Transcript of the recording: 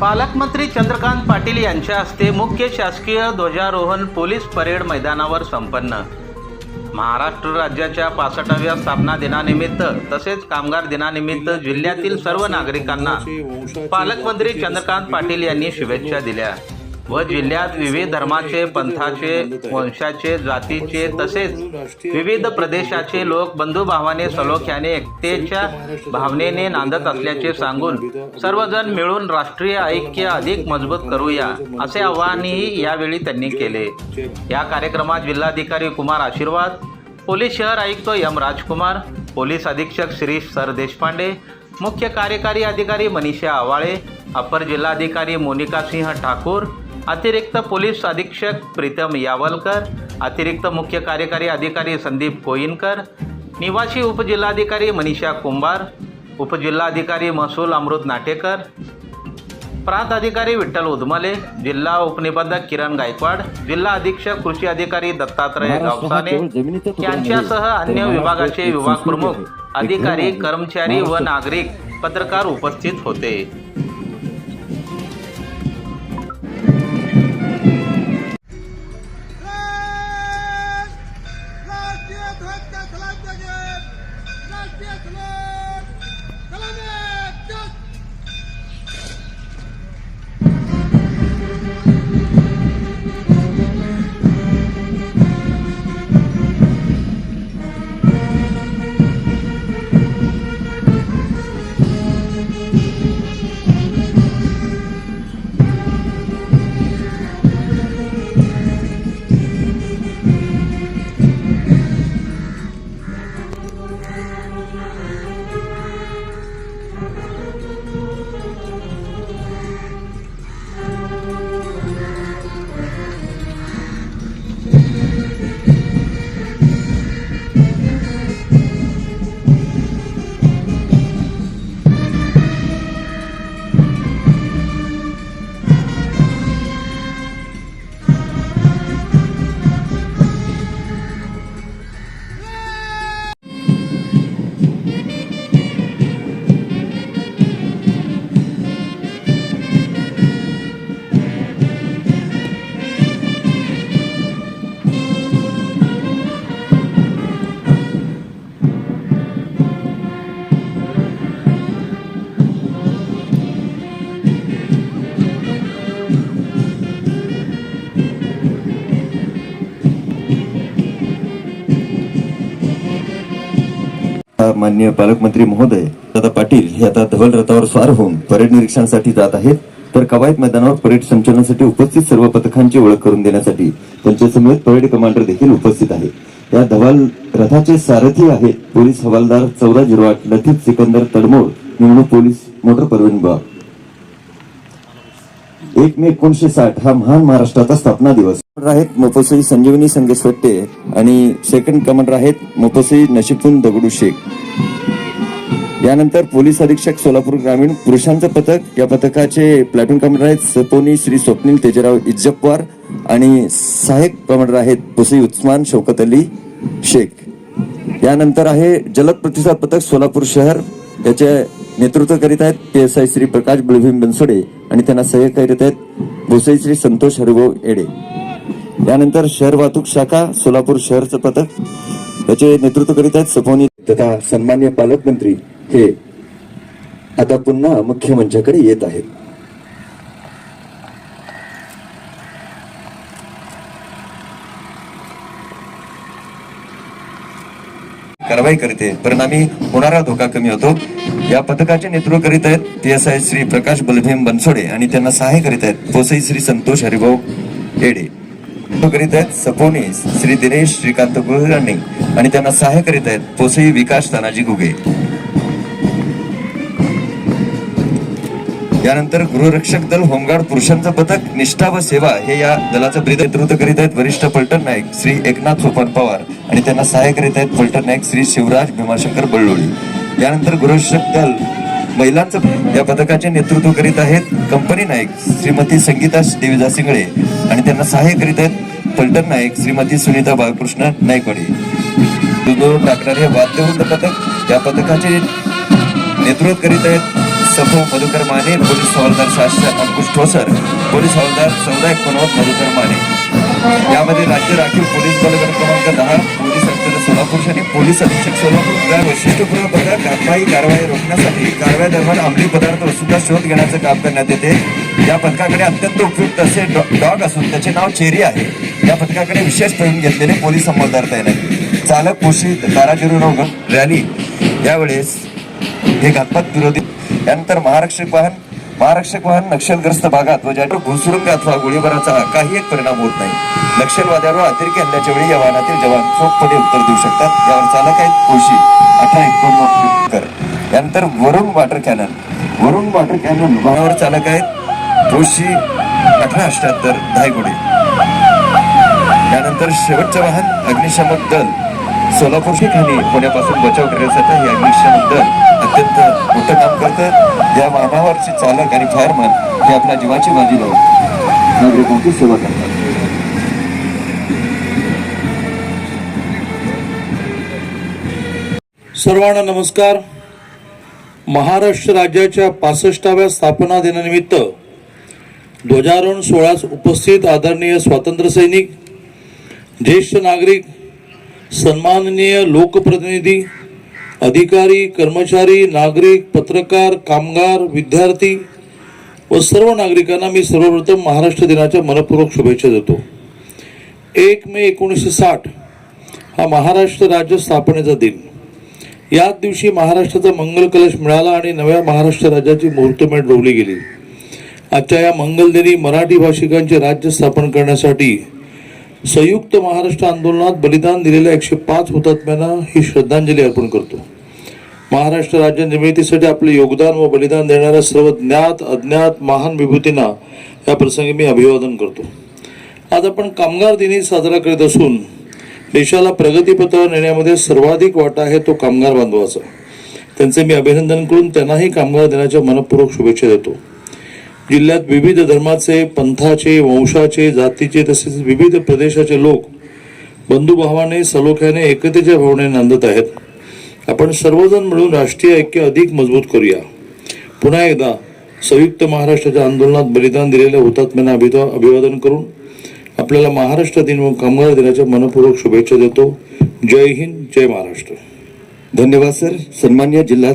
पालकमंत्री चंद्रकांत पाटील यांच्या हस्ते मुख्य शासकीय ध्वजारोहण पोलीस परेड मैदानावर संपन्न. महाराष्ट्र राज्याच्या पासष्टाव्या स्थापना दिनानिमित्त तसेच कामगार दिनानिमित्त जिल्ह्यातील सर्व नागरिकांना पालकमंत्री चंद्रकांत पाटील यांनी शुभेच्छा दिल्या. व जिल्ह्यात विविध धर्माचे पंथाचे वंशाचे जातीचे तसेच विविध प्रदेशाचे लोक बंधुभावाने सलोख्याने एकतेच्या भावनेने नांदत असल्याचे सांगून सर्वजण मिळून राष्ट्रीय ऐक्य अधिक मजबूत करूया असे आवाहनही यावेळी त्यांनी केले. या कार्यक्रमात जिल्हाधिकारी कुमार आशीर्वाद पोलीस शहर आयुक्त एम राजकुमार पोलीस अधीक्षक श्री सर देशपांडे मुख्य कार्यकारी अधिकारी मनीषा आवाळे अपर जिल्हाधिकारी मोनिका सिंह ठाकूर अतिरिक्त पोलीस अधीक्षक प्रीतम यावलकर अतिरिक्त मुख्य कार्यकारी अधिकारी संदीप कोईनकर निवासी उपजिल्हाधिकारी मनीषा कुंभार उपजिल्हाधिकारी महसूल अमृत नाटेकर प्रांत अधिकारी विठ्ठल उदमले जिल्हा उपनिबंधक किरण गायकवाड जिल्हा अधीक्षक कृषी अधिकारी दत्तात्रय गावसाने यांच्यासह अन्य विभागाचे विभाग प्रमुख अधिकारी. कर्मचारी व नागरिक पत्रकार उपस्थित होते माननीय पालकमंत्री महोदय दादा पाटील हे आता धवल रथावर स्वार होऊन परेड निरीक्षणासाठी जात आहेत. तर कवायत मैदानावर परेड संचलनासाठी उपस्थित सर्व पथकांची ओळख करून देण्यासाठी त्यांच्या समेत परेड कमांडर देखील उपस्थित आहे या धवाल रथाचे सारथी आहेत पोलीस हवालदार चौदा जिरवाट लतीफ सिकंदर तडमोड निवडणूक पोलीस मोटर परवीन विभाग एक मे एकोणीशे साठ हा महान महाराष्ट्राचा स्थापना दिवस. आहेत मोपसई संजीवनी संगेश्वट्टे आणि सेकंड कमांडर आहेत मोपसई नशिपून दगडू शेख. यानंतर पोलीस अधीक्षक सोलापूर ग्रामीण पुरुषांचं पथक या पथकाचे प्लॅटून कमांडर आहेत सपोनी श्री स्वप्नील तेजराव इज्जपवार आणि सहाय्यक कमांडर आहेत पुसई उस्मान शौकत अली शेख. यानंतर आहे जलद प्रतिसाद पथक सोलापूर शहर याचे नेतृत्व करीत आहेत P S I Shri Prakash Balbhim Bansode आणि त्यांना सहाय्य करीत आहेत भुसई श्री संतोष हरिभाऊ एडे यानंतर शहर वाहतूक शाखा सोलापूर शहरचं पथक त्याचे नेतृत्व करीत आहेत सपोनी तथा सन्मान्य पालकमंत्री हे आता पुन्हा मुख्य मंचाकडे येत आहेत. कारवाई करते परिणामी होणारा धोका कमी होतो. या पथकाचे नेतृत्व करीत आहेत P S I Shri Prakash Balbhim Bansode आणि त्यांना सहाय्य करीत आहेत. पोसई श्री संतोष हरिभाऊ येडे. करीत आहेत सपोनी श्री दिनेश श्रीकांत कुलकर्णी आणि त्यांना सहाय्य करीत आहेत पोसई विकास तानाजी घुगे यानंतर गृहरक्षक दल होमगार्ड पुरुषांचं पथक निष्ठा व सेवा हे या दलाचं ब्रीद नेतृत्व करीत आहेत वरिष्ठ पलटण नायक श्री एकनाथ सोपान पवार. आणि त्यांना सहाय्य करीत आहेत पलटण नायक श्री शिवराज भीमाशंकर बळलोळी यानंतर गृहरक्षक दल महिलांचं या पथकाचे नेतृत्व करीत आहेत कंपनी नायक श्रीमती संगीता देवीदासिंगळे आणि त्यांना सहाय्य करीत आहेत पलटण नायक श्रीमती सुनीता बाळकृष्ण नायकवाडी दुधोरून टाकणारे वाद्यवृंद पथक. या पथकाचे नेतृत्व करीत आहेत सफो मधुकर माने पोलीस हवालदार शास्त्र अंकुश ठोसर पोलीस हवालदार सौदायक मनोहर मधुकर माने. यामध्ये राज्य राखीव पोलीस बल क्रमांक दहा पोलीस आयुक्त सोलापूर आणि पोलीस अधीक्षक सोलापूर. या वैशिष्ट्यपूर्ण पथक कारवाई कारवाई रोखण्यासाठी कारवाई दरम्यान अंमली पदार्थ सुद्धा शोध घेण्याचं काम करण्यात येते. या पथकाकडे अत्यंत उपयुक्त असे डॉ- डॉग असून त्याचे नाव चेरी आहे. या पथकाकडे विशेष ठेवून घेतलेले पोलीस अंमलदार तैनात चालक पोषित कारागिरी रोग रॅली. यावेळेस हे घातपात विरोधी यानंतर महारक्षक वाहन महारक्षक वाहन नक्षलग्रस्त भागात व ज्यावर घुसरुंग अथवा गोळीबाराचा काही एक परिणाम होत नाही. नक्षलवाद्यावर अतिरेकी हल्ल्याच्या वेळी या वाहनातील जवान चोखपणे उत्तर देऊ शकतात. यावर चालक आहेत कोशी अठरा एकोणकर यानंतर Varun water cannon. Varun water cannon वाहनावर चालक आहेत कोशी अठरा अठ्याहत्तर धायगुडे. त्यानंतर शेवटचं वाहन अग्निशामक दल. सोलापूर ठिकाणी पुण्यापासून बचाव करण्यासाठी हे अग्निशामक दल अत्यंत मोठं काम करतं. या वाहनावरचे चालक आणि फायरमन हे आपल्या जीवाची बाजी लावून नागरिकांची सेवा करतात. सर्वांना नमस्कार. महाराष्ट्र राज्याच्या पासष्टाव्या स्थापना दिनानिमित्त ध्वजारोहण सोहळ्यास उपस्थित आदरणीय स्वातंत्र्यसैनिक ज्येष्ठ नागरिक सन्माननीय लोकप्रतिनिधी अधिकारी कर्मचारी नागरिक पत्रकार कामगार विद्यार्थी व सर्व नागरिकांना मी सर्वप्रथम महाराष्ट्र दिनाच्या मनपूर्वक शुभेच्छा देतो. एक मे एकोणीसशे साठ हा महाराष्ट्र राज्य स्थापनेचा दिन. याच दिवशी महाराष्ट्राचा मंगल कलश मिळाला आणि नव्या महाराष्ट्र राज्याची मुहूर्तमेढ रोवली गेली. आजच्या या मंगलदिनी मराठी भाषिकांचे राज्य स्थापन करण्यासाठी संयुक्त महाराष्ट्र आंदोलनात बलिदान दिलेल्या एकशे पाच हुतात्म्यांना ही श्रद्धांजली अर्पण करतो. महाराष्ट्र राज्य निर्मितीसाठी आपले योगदान व बलिदान देणाऱ्या सर्व ज्ञात अज्ञात महान विभूतींना या प्रसंगी मी अभिवादन करतो. आज आपण कामगार दिनी साजरा करीत असून देशाला प्रगतीपथावर नेण्यामध्ये सर्वाधिक वाटा आहे तो कामगार बांधवाचा. त्यांचे मी अभिनंदन करून त्यांनाही कामगार दिनाच्या मनपूर्वक शुभेच्छा देतो. जिल्ह्यात विविध धर्माचे पंथाचे वंशाचे जातीचे तसेच विविध प्रदेशाचे लोक बंधुभावाने सलोख्याने एकतेच्या भावने नांदत आहेत. आपण सर्वजण मिळून राष्ट्रीय ऐक्य अधिक मजबूत करूया. पुन्हा एकदा संयुक्त महाराष्ट्राच्या आंदोलनात बलिदान दिलेल्या हुतात्म्यांना अभिवा अभिवादन करून आपल्याला महाराष्ट्र दिन व कामगार दिनाच्या मनपूर्वक शुभेच्छा देतो. जय हिंद जय महाराष्ट्र. धन्यवाद सर. सन्मान्य जिल्हा